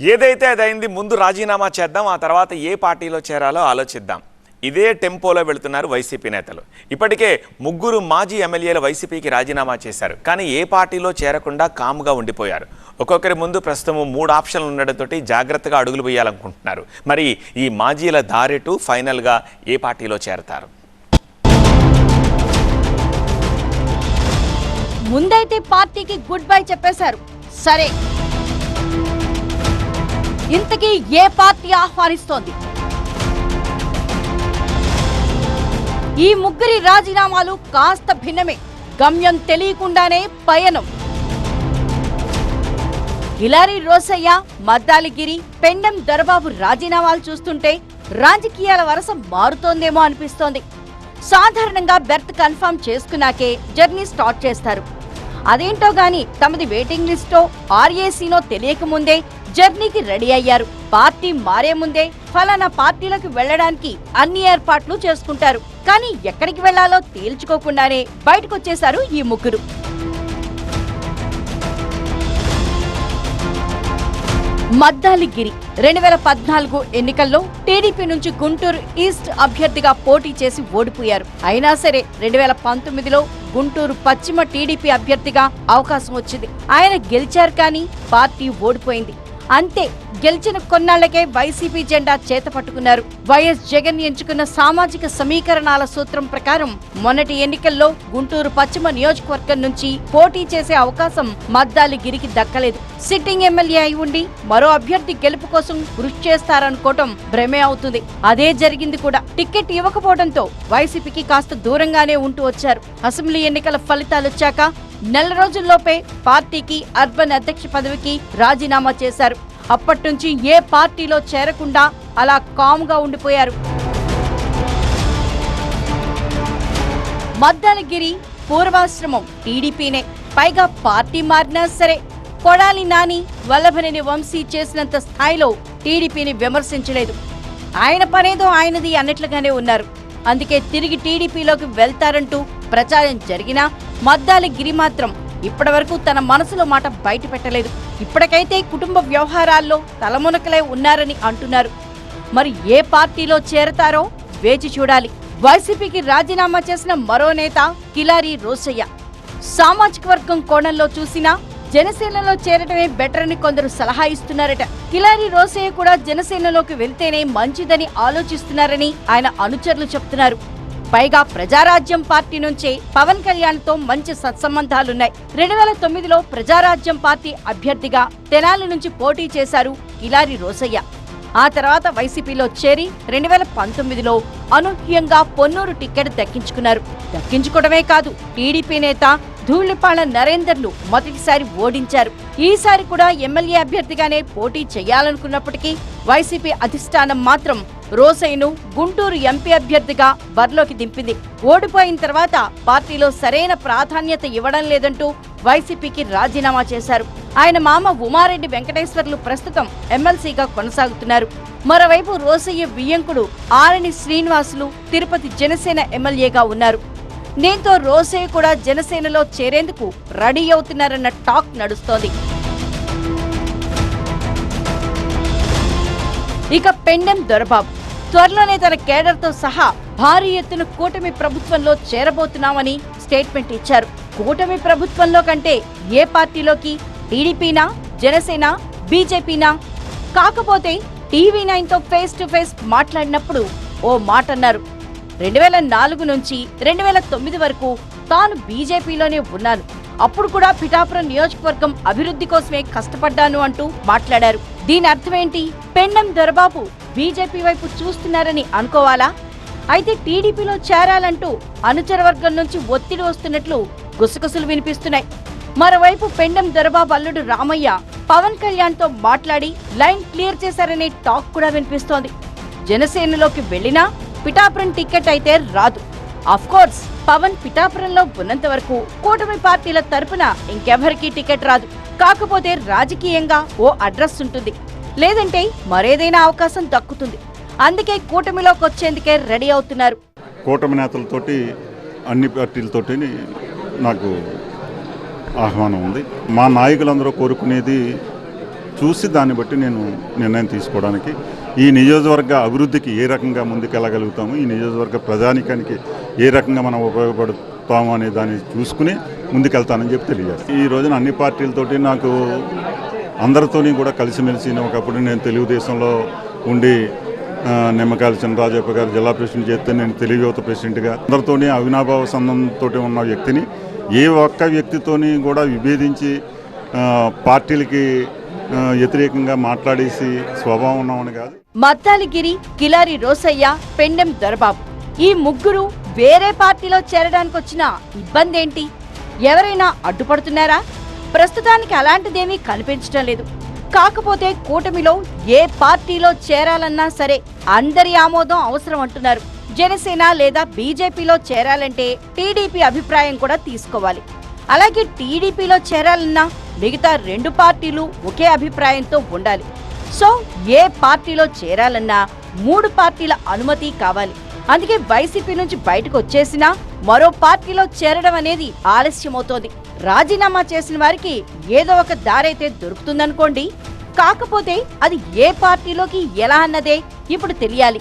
ఏదైతే అదైంది ముందు రాజీనామా చేద్దాం ఆ తర్వాత ఏ పార్టీలో చేరాలో ఆలోచిద్దాం. ఇదే టెంపోలో వెళుతున్నారు వైసీపీ నేతలు. ఇప్పటికే ముగ్గురు మాజీ ఎమ్మెల్యేలు వైసీపీకి రాజీనామా చేశారు. కానీ ఏ పార్టీలో చేరకుండా కామ్గా ఉండిపోయారు. ఒక్కొక్కరి ముందు ప్రస్తుతం మూడు ఆప్షన్లు ఉండడంతో జాగ్రత్తగా అడుగులు వేయాలనుకుంటున్నారు. మరి ఈ మాజీల దారిటు ఫైనల్గా ఏ పార్టీలో చేరతారు? ముందైతే పార్టీకి గుడ్ బై చెప్పేశారు. సరే ఇంతకీ ఏ పార్టీ ఆహ్వానిస్తోంది? ఈ ముగ్గురి రాజీనామాలు కాస్త భిన్నమే. గమ్యం తెలియకుండానే పయనం. ఇలారి రోసయ్య మద్దాలిగిరి పెండం దొరబాబు రాజీనామాలు చూస్తుంటే రాజకీయాల వరస మారుతోందేమో అనిపిస్తోంది. సాధారణంగా బెర్త్ కన్ఫర్మ్ చేసుకున్నాకే జర్నీ స్టార్ట్ చేస్తారు. అదేంటో గాని తమది వెయిటింగ్ లిస్టో ఆర్ఏసీనో తెలియకముందే జర్నీకి రెడీ అయ్యారు. పార్టీ మారే ముందే ఫలానా పార్టీలకు వెళ్ళడానికి అన్ని ఏర్పాట్లు చేసుకుంటారు. కానీ ఎక్కడికి వెళ్ళాలో తేల్చుకోకుండానే బయటకొచ్చేశారు ఈ ముగ్గురు. మద్దాలిగిరి. రెండు వేల పద్నాలుగు ఎన్నికల్లో టీడీపీ నుంచి గుంటూరు ఈస్ట్ అభ్యర్థిగా పోటీ చేసి ఓడిపోయారు. అయినా సరే రెండు వేల పంతొమ్మిదిలో గుంటూరు పశ్చిమ టీడీపీ అభ్యర్థిగా అవకాశం వచ్చింది. ఆయన గెలిచారు కానీ పార్టీ ఓడిపోయింది. అంతే గెలిచిన కొన్నాళ్ళకే వైసీపీ జెండా చేత పట్టుకున్నారు. వైఎస్ జగన్ ఎంచుకున్న సామాజిక సమీకరణాల సూత్రం ప్రకారం మొన్నటి ఎన్నికల్లో గుంటూరు పశ్చిమ నియోజకవర్గం నుంచి పోటీ చేసే అవకాశం మద్దాలి గిరికి దక్కలేదు. సిట్టింగ్ ఎమ్మెల్యే అయి ఉండి మరో అభ్యర్థి గెలుపు కోసం కృషి చేస్తారనుకోవటం భ్రమే అవుతుంది. అదే జరిగింది కూడా. టికెట్ ఇవ్వకపోవడంతో వైసీపీకి కాస్త దూరంగానే ఉంటూ వచ్చారు. అసెంబ్లీ ఎన్నికల ఫలితాలొచ్చాక నెల రోజుల్లోపే పార్టీకి అర్బన్ అధ్యక్ష పదవికి రాజీనామా చేశారు. అప్పటి నుంచి ఏ పార్టీలో చేరకుండా అలా కామ్గా ఉండిపోయారు. మద్దనగిరి పూర్వాశ్రమం టీడీపీనే. పైగా పార్టీ మారినా సరే కొడాలి నాని వల్లభనేని వంశీ చేసినంత స్థాయిలో టీడీపీని విమర్శించలేదు. ఆయన పనేదో ఆయనది అన్నట్లుగానే ఉన్నారు. అందుకే తిరిగి టీడీపీలోకి వెళ్తారంటూ ప్రచారం జరిగినా మద్దాలి గిరి మాత్రం ఇప్పటివరకు తన మనసులో మాట బయట పెట్టలేదు ఇప్పటికైతే కుటుంబ వ్యవహారాల్లో తలమునకలై ఉన్నారని అంటున్నారు. మరి ఏ పార్టీలో చేరతారో వేచి చూడాలి. వైసీపీకి రాజీనామా చేసిన మరో నేత కిలారి రోసయ్య. సామాజిక వర్గం కోణంలో చూసినా జనసేనలో చేరటమే బెటర్ అని కొందరు సలహా ఇస్తున్నారట. కిలారి రోసయ్య కూడా జనసేనలోకి వెళ్తేనే మంచిదని ఆలోచిస్తున్నారని ఆయన అనుచరులు చెప్తున్నారు. పైగా ప్రజారాజ్యం పార్టీ నుంచే పవన్ కళ్యాణ్తో మంచి సత్సంబంధాలున్నాయి. రెండు వేల తొమ్మిదిలో ప్రజారాజ్యం పార్టీ అభ్యర్థిగా తెనాలి నుంచి పోటీ చేశారు కిలారి రోసయ్య. ఆ తర్వాత వైసీపీలో చేరి రెండు వేల పంతొమ్మిదిలో అనూహ్యంగా పొన్నూరు టికెట్ దక్కించుకున్నారు. దక్కించుకోవడమే కాదు టీడీపీ నేత ధూళిపాళ నరేందర్లు మొదటిసారి ఓడించారు. ఈసారి కూడా ఎమ్మెల్యే అభ్యర్థిగానే పోటీ చేయాలనుకున్నప్పటికీ వైసీపీ అధిష్టానం మాత్రం రోసైను గుంటూరు ఎంపీ అభ్యర్థిగా బరిలోకి దింపింది. ఓడిపోయిన తర్వాత పార్టీలో సరైన ప్రాధాన్యత ఇవ్వడం లేదంటూ వైసీపీకి రాజీనామా చేశారు. ఆయన మామ ఉమారెడ్డి వెంకటేశ్వర్లు ప్రస్తుతం ఎమ్మెల్సీగా కొనసాగుతున్నారు. మరోవైపు రోసయ్య వియ్యంకుడు ఆరణి శ్రీనివాసులు తిరుపతి జనసేన ఎమ్మెల్యేగా ఉన్నారు. దీంతో రోసయ్య కూడా జనసేనలో చేరేందుకు రెడీ అవుతున్నారన్న టాక్ నడుస్తోంది. ఇక పెండెం దొరబాబు. త్వరలోనే తన కేడర్తో సహా భారీ ఎత్తున కూటమి ప్రభుత్వంలో చేరబోతున్నామని స్టేట్మెంట్ ఇచ్చారు. కూటమి ప్రభుత్వంలో కంటే ఏ పార్టీలోకి? టీడీపీనా? జనసేన? బీజేపీనా? కాకపోతే టీవీ నైన్తో ఫేస్ టు ఫేస్ మాట్లాడినప్పుడు ఓ మాట అన్నారు రెండు వేల నాలుగు నుంచి రెండు వేల తొమ్మిది వరకు తాను బీజేపీలోనే ఉన్నాను. అప్పుడు కూడా పిఠాపురం నియోజకవర్గం అభివృద్ధి కోసమే కష్టపడ్డాను అంటూ మాట్లాడారు. దీని అర్థమేంటి పెండం దొరబాబు బీజేపీ వైపు చూస్తున్నారని అనుకోవాలా? అయితే టీడీపీలో చేరాలంటూ అనుచర వర్గం నుంచి ఒత్తిడి వస్తున్నట్లు గుసగుసలు వినిపిస్తున్నాయి. మరోవైపు పెండం దొరబాబు అల్లుడు రామయ్య పవన్ కళ్యాణ్తో మాట్లాడి లైన్ క్లియర్ చేశారనే టాక్ కూడా వినిపిస్తోంది. జనసేనలోకి వెళ్ళినా పిఠాపురం టికెట్ అయితే రాదు. అఫ్ కోర్స్ పవన్ పిఠాపురంలో ఉన్నంత వరకు కూటమి పార్టీల తరపున ఇంకెవరికీ టికెట్ రాదు. కాకపోతే రాజకీయంగా ఓ అడ్రస్ ఉంటుంది. లేదంటే మరేదైనా అవకాశం దక్కుతుంది. అందుకే కూటమిలోకి వచ్చేందుకే రెడీ అవుతున్నారు. కూటమి నేతలతోటి అన్ని పార్టీలతోటి నాకు ఆహ్వానం ఉంది. మా నాయకులందరూ కోరుకునేది చూసి దాన్ని బట్టి నేను నిర్ణయం తీసుకోవడానికి ఈ నియోజకవర్గ అభివృద్ధికి ఏ రకంగా ముందుకెళ్ళగలుగుతాము ఈ నియోజకవర్గ ప్రజానికానికి ఏ రకంగా మనం ఉపయోగపడతాము అనే దాన్ని చూసుకుని ముందుకెళ్తానని చెప్పి తెలియజేస్తాను. ఈ రోజున అన్ని పార్టీలతోటి నాకు అందరితోని కూడా కలిసిమెలిసి ఒకప్పుడు నేను తెలుగుదేశంలో ఉండి నిమ్మకాయల చినరాజప్ప గారు జిల్లా ప్రెసిడెంట్ చేస్తే నేను తెలుగు యువత ప్రెసిడెంట్గా అందరితోని అవినాభావ సంబంధంతో ఉన్న వ్యక్తిని ఏ ఒక్క వ్యక్తితోని కూడా విభేదించి పార్టీలకి వ్యతిరేకంగా మాట్లాడేసి స్వభావం ఉన్నామని కాదు. మద్దాలిగిరి కిలారి రోసయ్య పెండెం దొరబాబు. ఈ ముగ్గురు వేరే పార్టీలో చేరడానికి వచ్చిన ఇబ్బంది ఏంటి ఎవరైనా అడ్డుపడుతున్నారా? ప్రస్తుతానికి అలాంటిదేమీ కనిపించడం లేదు. కాకపోతే కూటమిలో ఏ పార్టీలో చేరాలన్నా సరే అందరి ఆమోదం అవసరం అంటున్నారు. జనసేన లేదా బీజేపీలో చేరాలంటే టీడీపీ అభిప్రాయం కూడా తీసుకోవాలి. అలాగే టీడీపీలో చేరాలన్నా మిగతా రెండు పార్టీలు ఒకే అభిప్రాయంతో ఉండాలి. సో ఏ పార్టీలో చేరాలన్నా మూడు పార్టీల అనుమతి కావాలి. అందుకే వైసీపీ నుంచి బయటకు వచ్చేసినా మరో పార్టీలో చేరడం అనేది ఆలస్యమవుతోంది. రాజీనామా చేసిన వారికి ఏదో ఒక దారైతే దొరుకుతుందనుకోండి. కాకపోతే అది ఏ పార్టీలోకి ఎలా అన్నదే ఇప్పుడు తెలియాలి.